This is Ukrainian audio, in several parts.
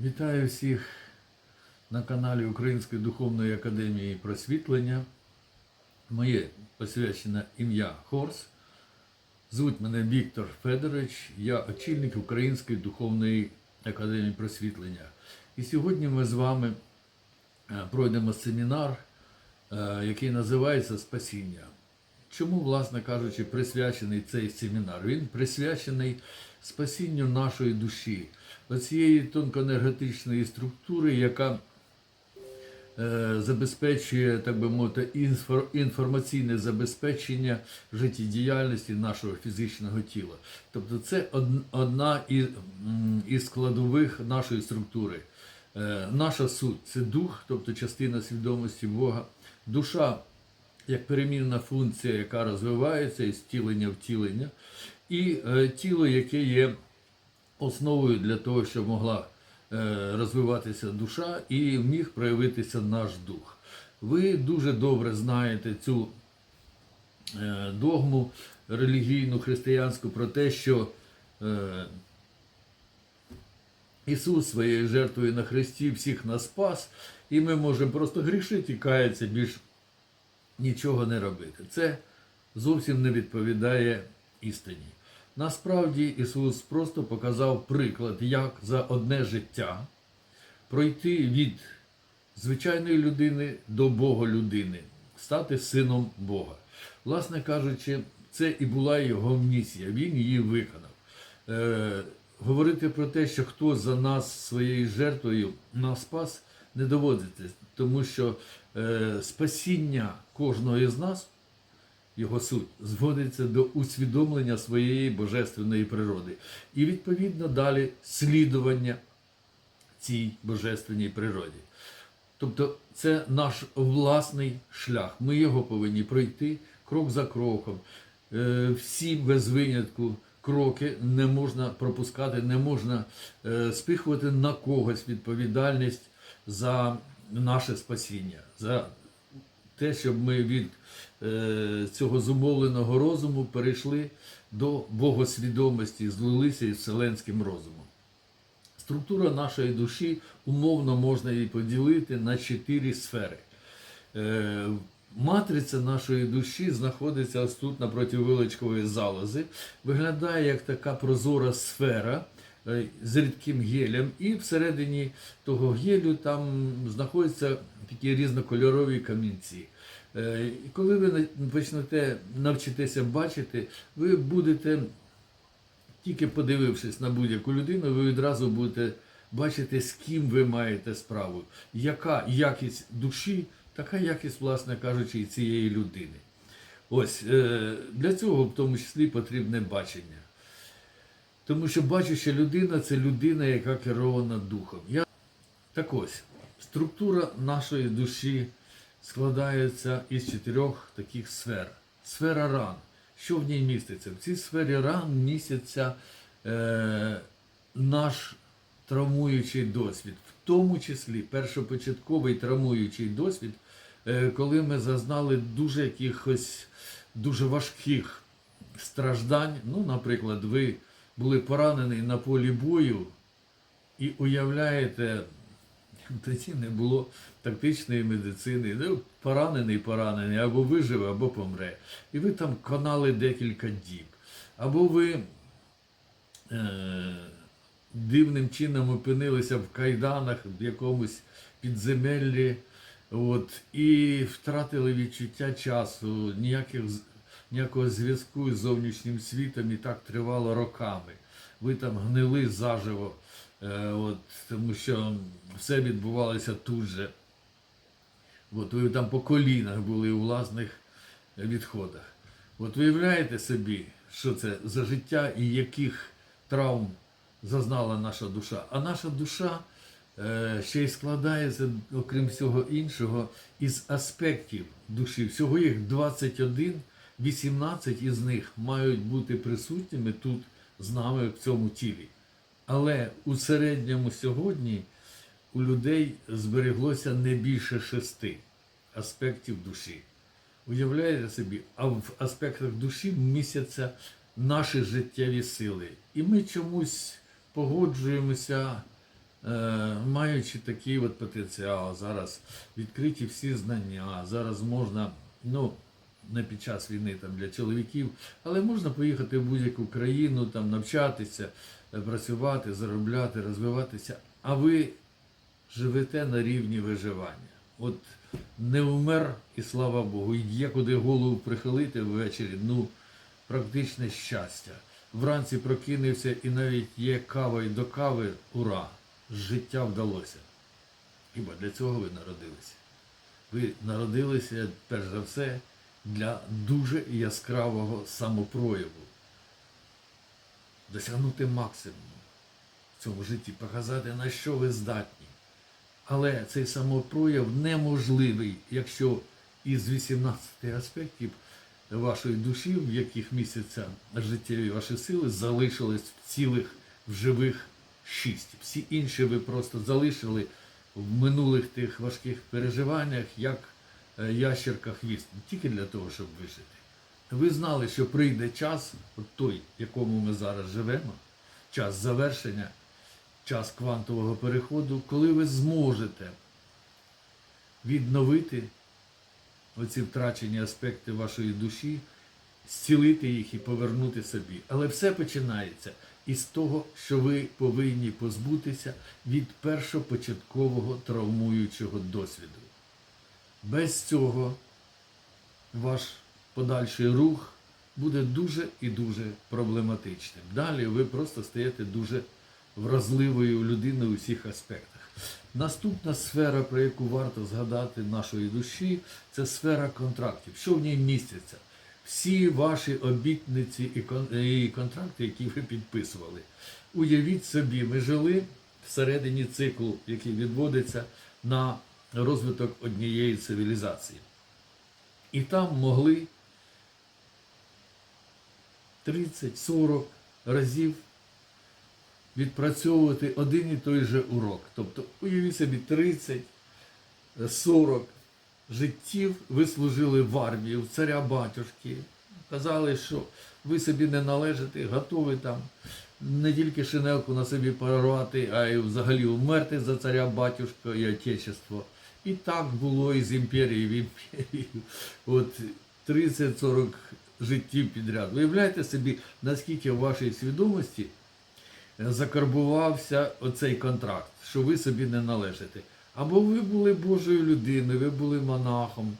Вітаю всіх на каналі Української духовної академії просвітлення. Моє посвячене ім'я Хорс. Звуть мене Віктор Федорович, я очільник Української духовної академії просвітлення. І сьогодні ми з вами е, пройдемо семінар, е, який називається Спасіння. Чому, власне кажучи, присвячений цей семінар? Він присвячений спасінню нашої душі, оцієї тонкоенергетичної структури, яка е, забезпечує, так би мовити, інформаційне забезпечення життєдіяльності нашого фізичного тіла. Тобто це одна із, складових нашої структури. Е, Наша суть це дух, тобто частина свідомості Бога, душа як перемінна функція, яка розвивається із втілення в втілення, і е, тіло, яке є основою для того, щоб могла е, розвиватися душа і міг проявитися наш дух. Ви дуже добре знаєте цю е, догму релігійну, християнську про те, що е, Ісус своєю жертвою на Христі всіх нас спас, і ми можемо просто грішити і каятися більш нічого не робити. Це зовсім не відповідає істині. Насправді Ісус просто показав приклад, як за одне життя пройти від звичайної людини до Бога людини, стати сином Бога. Власне кажучи, це і була його місія. Він її виконав. Е, говорити про те, що хто за нас своєю жертвою нас спас, не доводиться, тому що е, спасіння кожного із нас, його суть, зводиться до усвідомлення своєї божественної природи. І відповідно далі слідування цій божественній природі. Тобто це наш власний шлях. Ми його повинні пройти крок за кроком. Е, Всі без винятку кроки не можна пропускати, не можна е, спихувати на когось відповідальність за наше спасіння, за те, щоб ми від е, цього зумовленого розуму перейшли до богосвідомості, злилися із вселенським розумом. Структура нашої душі умовно можна її поділити на чотири сфери. Е, Матриця нашої душі знаходиться ось тут напроти вилочкової залози, виглядає як така прозора сфера з рідким гелем, і всередині того гелю там знаходяться такі різнокольорові камінці. Е, І коли ви почнете навчитися бачити, ви будете тільки подивившись на будь-яку людину, ви відразу будете бачити, з ким ви маєте справу, яка якість душі, така якість, власне кажучи, і цієї людини. Ось е, для цього в тому числі потрібне бачення. Тому що бачуща людина це людина, яка керована духом. Я... Так ось, структура нашої душі складається із чотирьох таких сфер. Сфера ран. Що в ній міститься? В цій сфері ран міститься е, наш травмуючий досвід, в тому числі першопочатковий травмуючий досвід, е, коли ми зазнали дуже якихось дуже важких страждань. Ну, наприклад, ви були поранені на полі бою і уявляєте, тоді не було тактичної медицини. Ну, поранений, поранений, або виживе, або помре. І ви там конали декілька діб. Або ви е, дивним чином опинилися в кайданах в якомусь підземеллі, от, і втратили відчуття часу, ніяких, ніякого зв'язку з зовнішнім світом і так тривало роками. Ви там гнили заживо, е, от, тому що все відбувалося тут же. От ви там по колінах були у власних відходах. От уявляєте собі, що це за життя і яких травм зазнала наша душа. А наша душа е, ще й складається, окрім всього іншого, із аспектів душі. Всього їх 21, 18 із них мають бути присутніми тут з нами в цьому тілі. Але у середньому сьогодні у людей збереглося не більше шести аспектів душі. Уявляєте собі, а в аспектах душі містяться наші життєві сили. І ми чомусь погоджуємося е, маючи такий от потенціал, зараз відкриті всі знання, зараз можна, ну, не під час війни там для чоловіків, але можна поїхати в будь-яку країну, там навчатися, е, працювати, заробляти, розвиватися. А ви живете на рівні виживання. От не вмер, і слава Богу, є куди голову прихилити ввечері, ну, практичне щастя. Вранці прокинувся і навіть є кава і до кави, ура! Життя вдалося. Хіба для цього ви народилися? Ви народилися, перш за все, для дуже яскравого самопрояву. Досягнути максимуму в цьому житті, показати, на що ви здатні. Але цей самопрояв неможливий, якщо із 18 аспектів вашої душі, в яких містяться життєві ваші сили, залишились в цілих в живих шість. Всі інші ви просто залишили в минулих тих важких переживаннях, як ящерка хвіст, тільки для того, щоб вижити. Ви знали, що прийде час, от той, в якому ми зараз живемо, час завершення, час квантового переходу, коли ви зможете відновити оці втрачені аспекти вашої душі, зцілити їх і повернути собі. Але все починається із того, що ви повинні позбутися від першопочаткового травмуючого досвіду. Без цього ваш подальший рух буде дуже і дуже проблематичним. Далі ви просто стаєте дуже вразливою людиною у всіх аспектах. Наступна сфера, про яку варто згадати нашої душі, це сфера контрактів. Що в ній міститься? Всі ваші обітниці і і контракти, які ви підписували. Уявіть собі, ми жили всередині циклу, який відводиться на розвиток однієї цивілізації. І там могли 30-40 разів відпрацьовувати один і той же урок. Тобто, уявіть собі, 30-40 життів ви служили в армії, у царя батюшки. Казали, що ви собі не належите, готові там не тільки шинелку на собі порвати, а й взагалі вмерти за царя батюшка і отечество. І так було і з імперії в імперію. От 30-40 життів підряд. Виявляєте собі, наскільки в вашій свідомості закарбувався оцей контракт, що ви собі не належите. Або ви були Божою людиною, ви були монахом,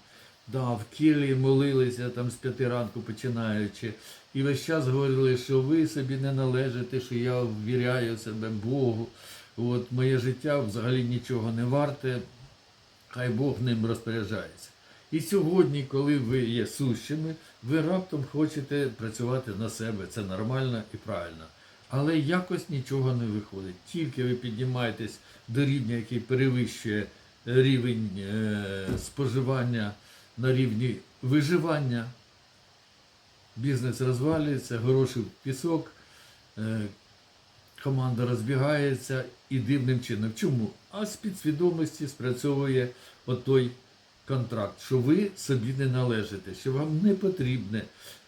да, в кілії молилися там з п'яти ранку починаючи, і весь час говорили, що ви собі не належите, що я ввіряю себе Богу. От моє життя взагалі нічого не варте, хай Бог ним розпоряджається. І сьогодні, коли ви є сущими, ви раптом хочете працювати на себе. Це нормально і правильно. Але якось нічого не виходить. Тільки ви піднімаєтесь до рівня, який перевищує рівень е, споживання на рівні виживання, бізнес розвалюється, гроші в пісок, е, команда розбігається і дивним чином. Чому? А з підсвідомості спрацьовує отой контракт, що ви собі не належите, що вам не потрібне,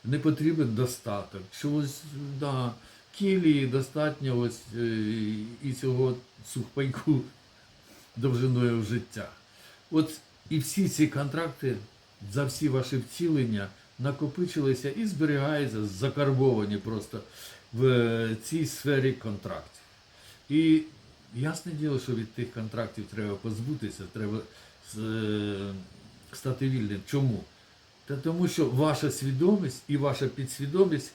не потрібен достаток, що ось да, кілії достатньо ось е, і цього сухпайку довжиною в життя. От і всі ці контракти за всі ваші втілення накопичилися і зберігаються, закарбовані просто в е, цій сфері контрактів. І ясне діло, що від тих контрактів треба позбутися, треба е, стати вільним. Чому? Та тому що ваша свідомість і ваша підсвідомість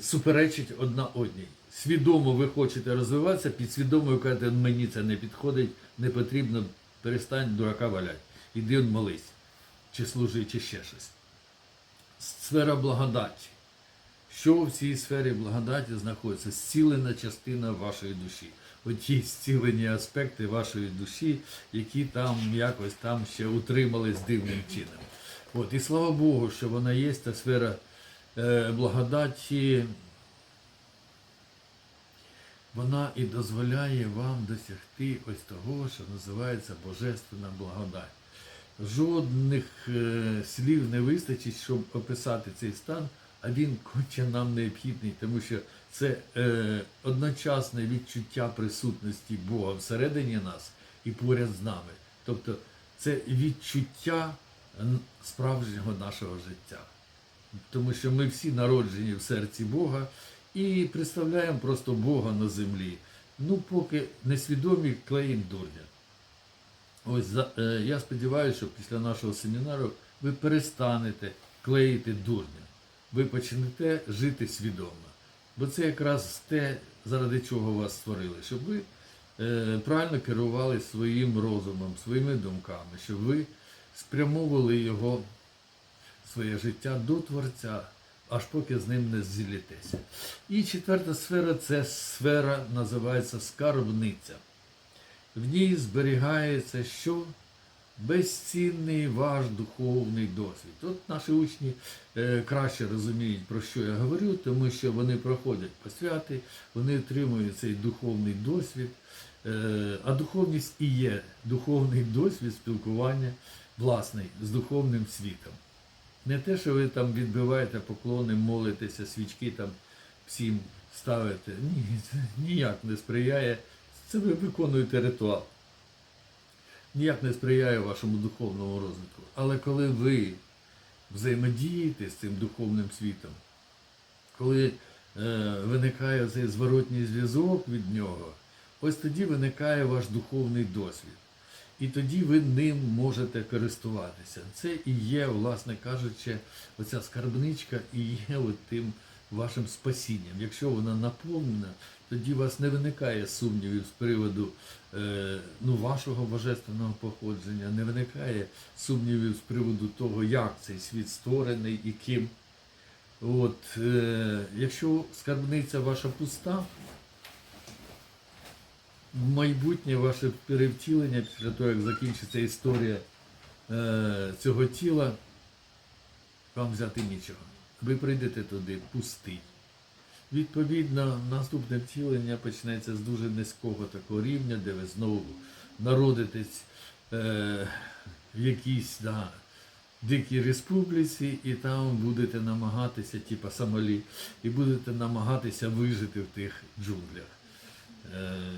суперечить одна одній. Свідомо ви хочете розвиватися, підсвідомо ви кажете, мені це не підходить, не потрібно, перестань дурака валяти. Іди молись, чи служи, чи ще щось. Сфера благодаті. Що в цій сфері благодаті знаходиться? Зцілена частина вашої душі. Оті зцілені аспекти вашої душі, які там якось там ще утримались дивним чином. От, і слава Богу, що вона є, та сфера е, благодаті, вона і дозволяє вам досягти ось того, що називається Божественна благодать. Жодних е, слів не вистачить, щоб описати цей стан, а він конче нам необхідний, тому що це е, одночасне відчуття присутності Бога всередині нас і поряд з нами. Тобто це відчуття справжнього нашого життя. Тому що ми всі народжені в серці Бога і представляємо просто Бога на землі. Ну, поки несвідомі клеїм дурня. Ось за, е, я сподіваюся, що після нашого семінару ви перестанете клеїти дурня. Ви почнете жити свідомо. Бо це якраз те, заради чого вас створили, щоб ви е, правильно керували своїм розумом, своїми думками, щоб ви спрямовували його своє життя до Творця, аж поки з ним не зілітеся. І четверта сфера це сфера, називається скарбниця. В ній зберігається що? Безцінний ваш духовний досвід. От наші учні е, краще розуміють, про що я говорю, тому що вони проходять посвяти, вони отримують цей духовний досвід. Е, а духовність і є духовний досвід спілкування власний з духовним світом. Не те, що ви там відбиваєте поклони, молитеся, свічки там всім ставите. Ні, це ніяк не сприяє. Це ви виконуєте ритуал. Ніяк не сприяє вашому духовному розвитку. Але коли ви взаємодієте з цим духовним світом, коли е, виникає цей зворотній зв'язок від нього, ось тоді виникає ваш духовний досвід. І тоді ви ним можете користуватися. Це і є, власне кажучи, оця скарбничка і є от тим вашим спасінням. Якщо вона наповнена, тоді у вас не виникає сумнівів з приводу е, ну, вашого божественного походження, не виникає сумнівів з приводу того, як цей світ створений і ким. От, е, якщо скарбниця ваша пуста, майбутнє ваше перевтілення після того, як закінчиться історія е, цього тіла, вам взяти нічого. Ви прийдете туди пустий. Відповідно, наступне втілення почнеться з дуже низького такого рівня, де ви знову народитесь е, в якійсь да, дикій республіці, і там будете намагатися, типа Сомалі, і будете намагатися вижити в тих джунглях. Е,